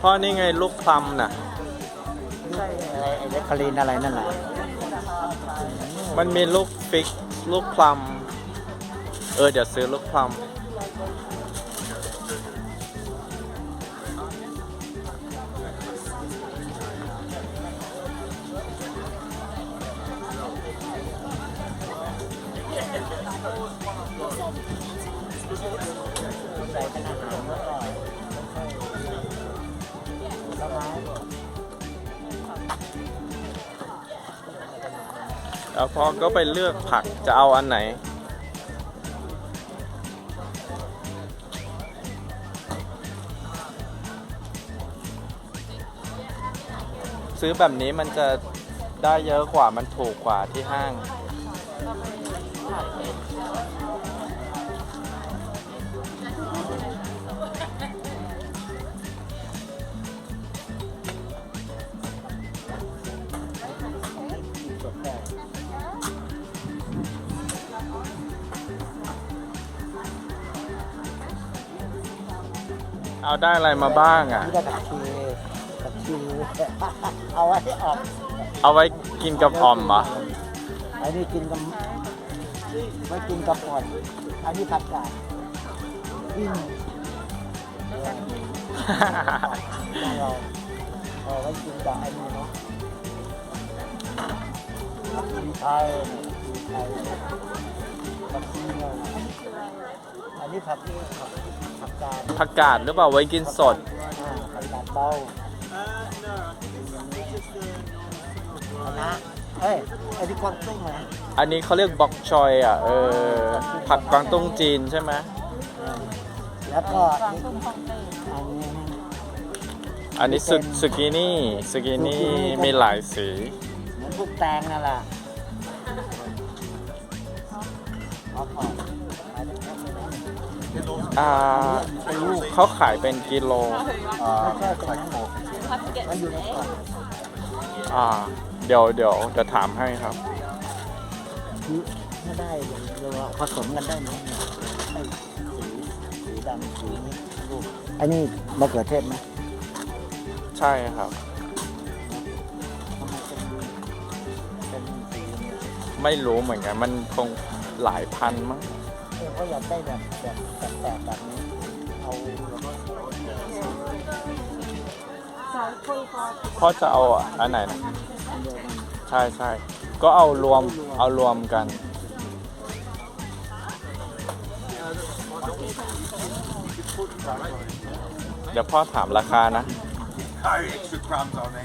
พ่อนี่ไงลูกพลัมน่ะใช่อะไรไอ้เล็กคารีนอะไรนั่นแหละมันมีลูกฟิก ลูกพลัม เออ เดี๋ยวซื้อลูกพลัม แล้วพอก็ไปเลือกผักจะเอาอันไหน ซื้อแบบนี้มันจะได้เยอะกว่ามันถูกกว่าที่ห้าง เอาได้อะไรมาบ้างอะที่ได้กับชีกับชีเอาไว้ออกเอาไว้กินกับอ่อมเหรออันนี้กินกับไว้กินกับอ่อนอันนี้ผัดกาดกินเราเอาไว้กินกับไอ้นี่เนาะมีไทยมีไทยผักชีเนาะอั นนี้ผักผักผักกาดผักกาดหรือเปล่าไว้กินสด อ่าผักกาดเบาคณะเอ้ยไอ้ที่กวางตุ้งเหรออันนี้เขาเรียกบ็อกชอยอะเออผักกวางตุ้งจีนใช่ไหมแล้วก็นี่อันนี้ อันนี้สุสุกินี่สุกินี่มีหลายสี เหมือนพวกแตงนั่นแหละ อ่าเขาขายเป็นกิโลไม่ใช่ตรงนั้นหรอกมันอยู่ในกล่องอ่า เดี๋ยวเดี๋ยวจะถามให้ครับคือไม่ได้เลยเราผสมกันได้ไหมเนี่ยไอ้สีสีดำสีนี้ลูกอันนี้มะเขือเทศไหมใช่ครับ ทำไมเป็นเป็นสีเนี่ยไม่รู้เหมือนกัน มันคงหลายพันมั้ง เออยากได้แบบแบบแบบแบบแบบนี้เอาพ่อจะเอาอันไหนนะใช่ใช่ก็เอารวมเอารวมกัน เดี๋ยวพ่อถามราคานะ Oh, extra crumbs on me.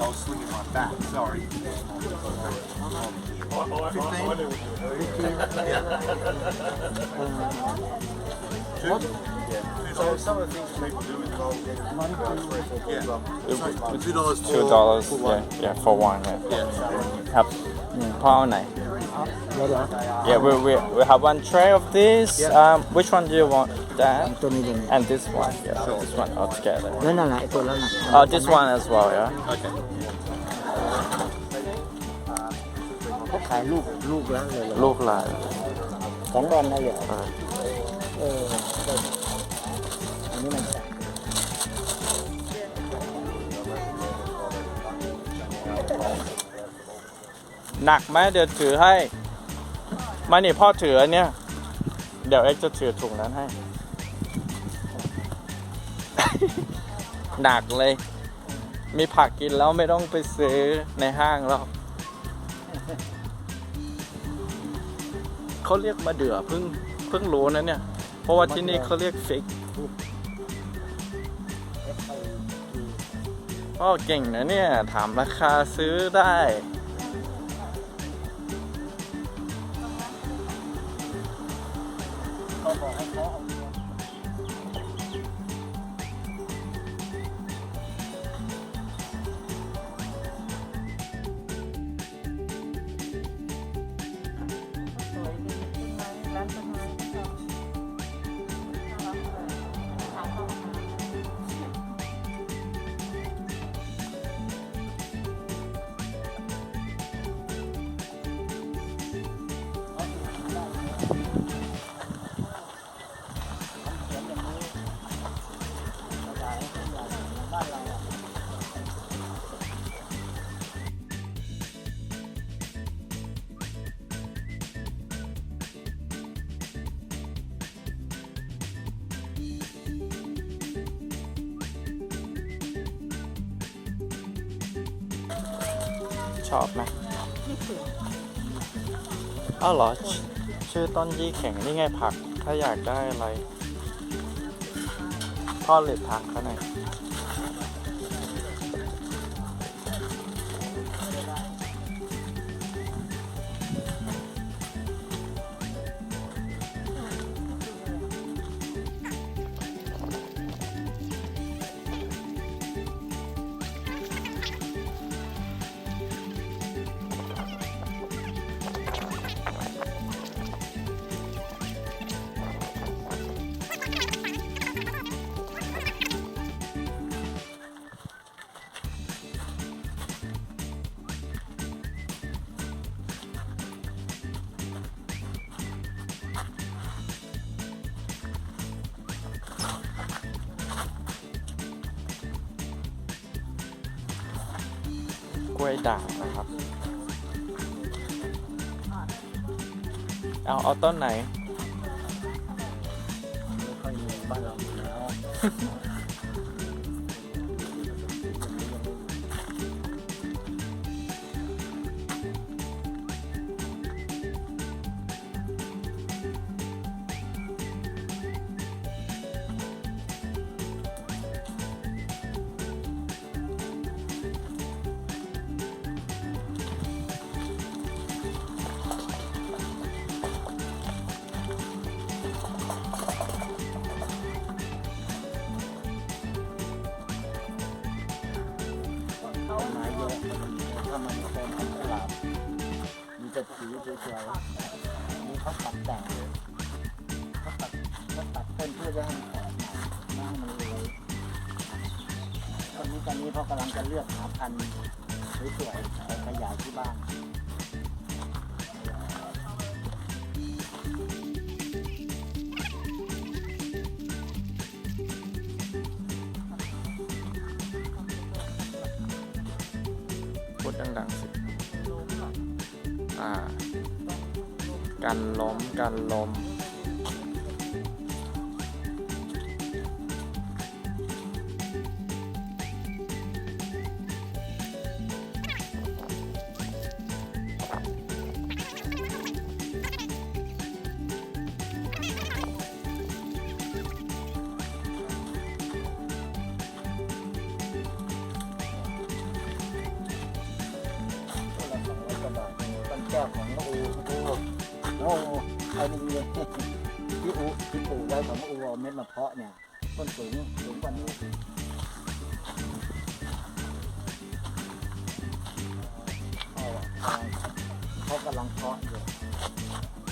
I was swinging my back, sorry. So some of the things people do involve getting มันคือ yeah. Two dollars for two dollars yeah yeah for one yeah. Yeah. ครับพ่อเอาไหน เดี๋ยวเดี๋ยว Yeah, we, we, we have one tray of this. Um, which one do you want? That ตัวนี้ตัวนี้ and this one. Yeah, this one altogether. นั่นน่ะไอ้ตัวนั้นน่ะ Oh, this one as well. Yeah. Okay. ขาขายลูกลูกแล้วเลยเหรอลูกละสองดอนนะเหรอเออเออเอออันนี้มันจะหนักไหมเดี๋ยวถือให้มานี่พ่อถืออันเนี้ยเดี๋ยวเอ็กซ์จะถือถุงนั้นให้ หนักเลย มีผักกินแล้วไม่ต้องไปซื้อในห้างแล้ว เขาเรียกมาเดือเพิ่งเพิ่งรู้นะเนี่ย เพราะว่าที่นี่เขาเรียกฟิกพ่อเก่งนะเนี่ย ถามราคาซื้อได้ เขาบอกให้เขา ชอาชอบนะอ้าวเหรอ ชื่อต้นยี่แข็งนี่ไงผัก ถ้าอยากได้อะไรพ่อเหลือผักข้างใน ล้วยด่างนะครับ เอาเอาต้นไหน ไม่ค่อยมีบ้านเราอยู่แล้ว ถ้ามันเป็นของตลาดมีแต่สีสวยๆนี่เขาตัดแต่งเขาตัดเขาตัดต้นเพื่อจะให้มันออกมาให้มันเลยตอนนี้ตอนนี้พอกำลังจะเลือกหาพันธุ์สวยๆไปขยายที่บ้าน กันล้มกันลม เลยพี่อูพี่ปู่ไว้ของอูเอาเม็ดมาเพาะเนี่ยต้นสูงสูงกว่านี้เขากำลังเพาะอยู่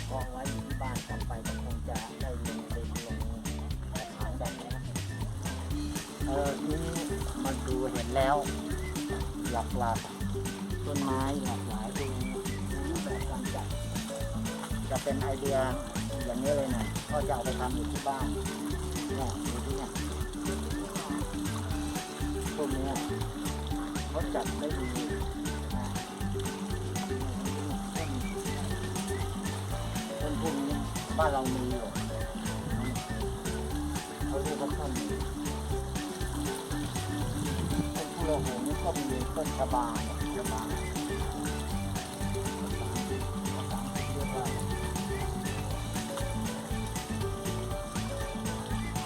เพาะไว้อยู่ที่บ้านกลับไปก็คงจะได้ลงไปลงขายแบบนี้นะเออนี่มันดูเห็นแล้ว หลักหลักต้นไม้หลากหลายดูรูปแบบการจัดจะเป็นไอเดีย อย่างนี้เลยนะก็จะเอาไปทำอยู่ที่บ้านเนี่ยดูที่เนี่ยพวกเนี้ยเขาจัดได้ดีต้นพวกนี้บ้านเรามีอยู่เขาเรียกว่าต้นต้นพุโรโหนี่ก็มีต้นชะบาเ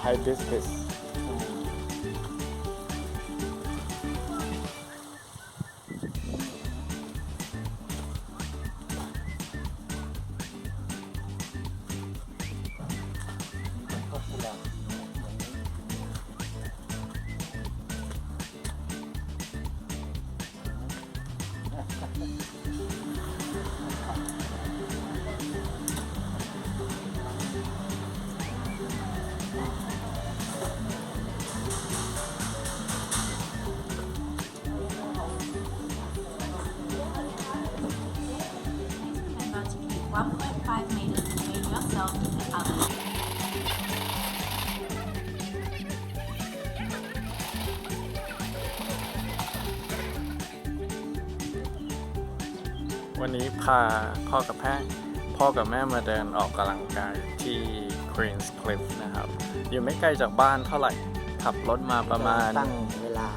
hibiscus 1.5 meters may drop down to the other. วันนี้พาพ่อกับแม่พ่อกับแม่มาเดินออกกำลังกายที่ Queens Cliff นะครับ อยู่ไม่ไกลจากบ้านเท่าไหร่ ขับรถมาประมาณ ตั้งเวลา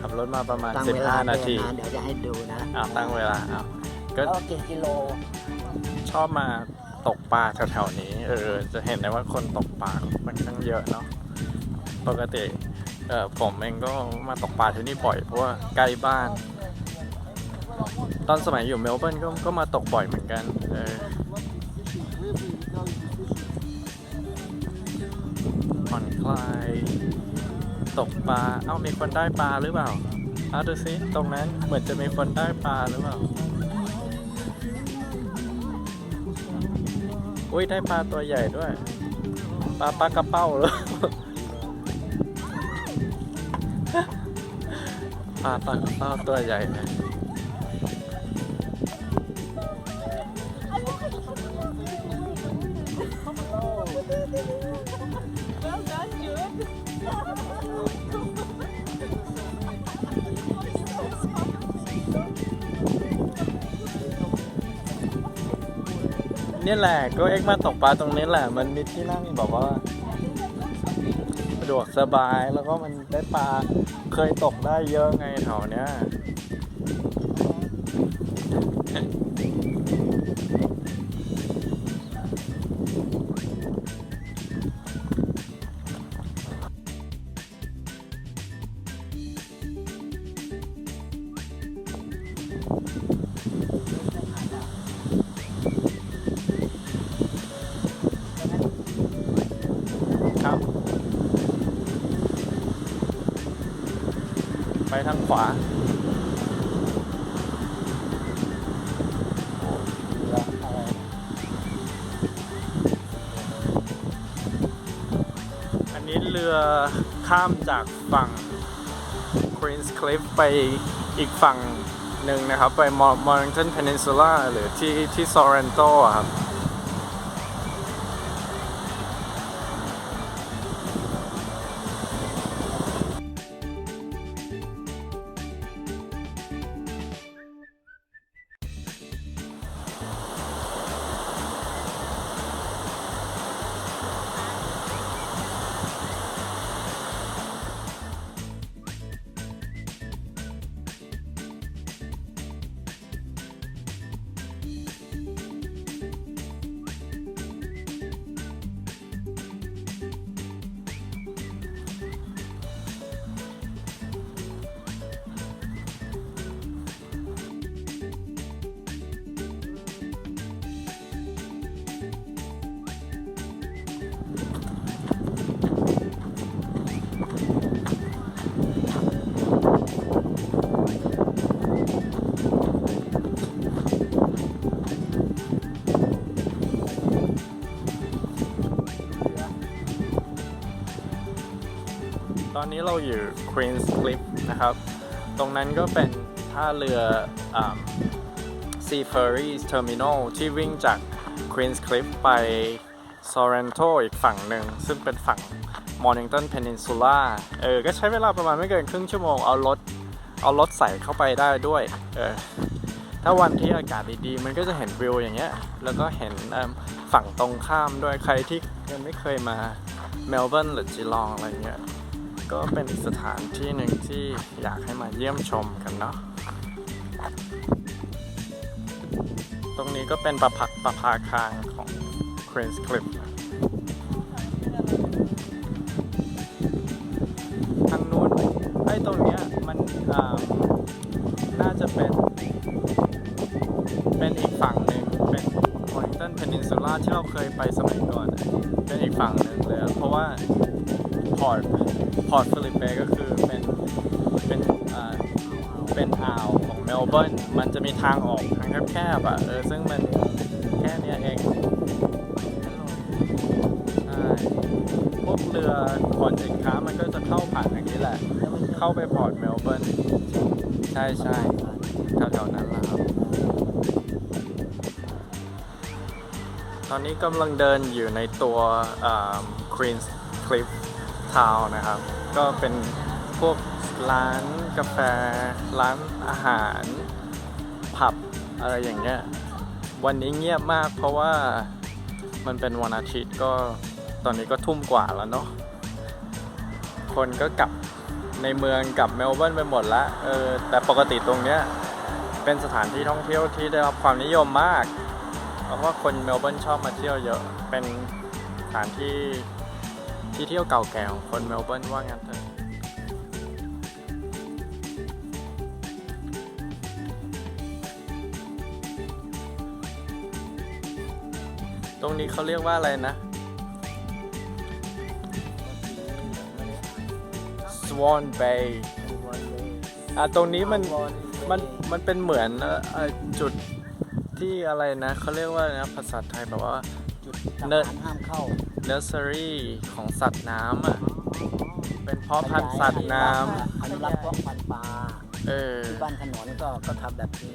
ขับรถมาประมาณ ตั้งเา15 นาที เดี๋ยวจะให้ดูนะอ่าตั้งเวลาอ่าก็ แล้วกี่กิโล ชอบมาตกปลาแถวๆนี้ เออ จะเห็นได้ว่าคนตกปลามันข้างเยอะเนาะ ปกติเออผมเองก็มาตกปลาที่นี่บ่อยเพราะว่าใกล้บ้าน ตอนสมัยอยู่เมลเบิร์นก็ก็มาตกบ่อยเหมือนกัน เออผ่อนคลาย ตกปลา เอ้ามีคนได้ปลาหรือเปล่าเอาดูสิตรงนั้นเหมือนจะมีคนได้ปลาหรือเปล่า อุ้ยได้ปลาตัวใหญ่ด้วย ปลาปลากระเป้าเลยปลาปลากระเป้าตัวใหญ่ เนี่แหละก็เอ็กมาตกปลาตรงนี้แหละ มันมีที่นั่งแบบว่าสะดวกสบายแล้วก็มันได้ปลาเคยตกได้เยอะไงแถวเนี้ย ไปทางขวาอันนี้เรือข้ามจากฝั่ง Queen's Cliff ไปอีกฝั่งหนึ่งนะครับ ไป Mornington Peninsula หรือที่ที่ Sorrento ครับ ตอนนี้เราอยู่ Queen's Cliff นะครับ ตรงนั้นก็เป็นท่าเรือ Sea Ferries Terminal ที่วิ่งจาก Queen's Cliff ไป Sorrento อีกฝั่งหนึ่ง ซึ่งเป็นฝั่ง Mornington Peninsula เออ ก็ใช้เวลาประมาณไม่เกินครึ่งชั่วโมง เอารถ เอารถใส่เข้าไปได้ด้วย เออ ถ้าวันที่อากาศดีๆ มันก็จะเห็นวิวอย่างเงี้ย แล้วก็เห็นฝั่งตรงข้ามด้วย ใครที่ยังไม่เคยมาเมลเบิร์นหรือจีลองอะไรเงี้ย ก็เป็นอีกสถานที่หนึ่งที่อยากให้มาเยี่ยมชมกันเนาะ ตรงนี้ก็เป็นประพักประภาคางของ Queen's c l i f ทางนู้นไอ้ตรงเนี้ยมันอ่าน่าจะเป็น เป็นอีกฝั่งหนึ่งเป็น Mornington Peninsula ที่เราเคยไปสมัยก่อน เป็นอีกฝั่งหนึ่งเลยเพราะว่า พอร์ตพอร์ตฟิลิปเปก็คือเป็นเป็นอ่าเป็นอ่าวของเมลเบิร์นมันจะมีทางออกทางแคบๆอะเออซึ่งมันแค่เนี้ยเองใช่พวกเรือขนสินค้ามันก็จะเข้าผ่านอย่างนี้แหละ เข้าไปพอร์ตเมลเบิร์นใช่ใช่แถวๆนั้นแหละครับตอนนี้กำลังเดินอยู่ในตัวอ่า Queen's Cliff Town นะครับ ก็เป็นพวกร้านกาแฟ ร้านอาหาร ผับอะไรอย่างเงี้ย วันนี้เงียบมากเพราะว่ามันเป็นวันอาทิตย์ก็ตอนนี้ก็ทุ่มกว่าแล้วเนาะ คนก็กลับในเมืองกลับเมลเบิร์นไปหมดละเออแต่ปกติตรงเนี้ยเป็นสถานที่ท่องเที่ยวที่ได้รับความนิยมมาก เพราะว่าคนเมลเบิร์นชอบมาเที่ยวเยอะ เป็นสถานที่ ที่เที่ยวเก่าแก่ของคนเมลเบิร์นว่างั้นเถอะตรงนี้เขาเรียกว่าอะไรนะ Swan Bay อะตรงนี้มันมันมันเป็นเหมือนจุดที่อะไรนะเขาเรียกว่านะภาษาไทยแบบว่า เนิหานรห้ามเข้า nursery ของสัตว์น้ำอะ เป็นเพาะพันธุ์สัตว์น้อนุรักษ์เพาะพันธุ์ปลาำเออ ที่บ้านถนนก็ก็ทำแบบนี้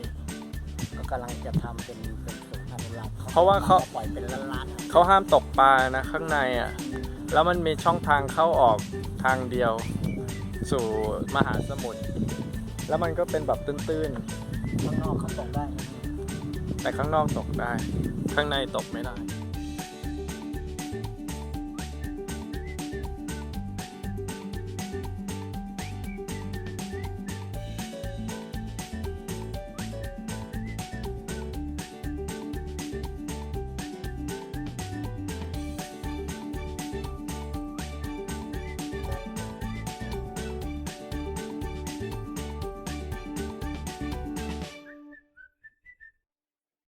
ก็กำลังจะทำเป็นเป็นสวนอนุรักษ์เพราะว่าเขา ปล่อยเป็นล้านเขาห้ามตกปลานะข้างในอะ แล้วมันมีช่องทางเข้าออกทางเดียว สู่มหาสมุทร แล้วมันก็เป็นแบบตื้นๆ ข้างนอกเขาตกได้นะๆแต่ข้างนอกตกได้ ข้างในตกไม่ได้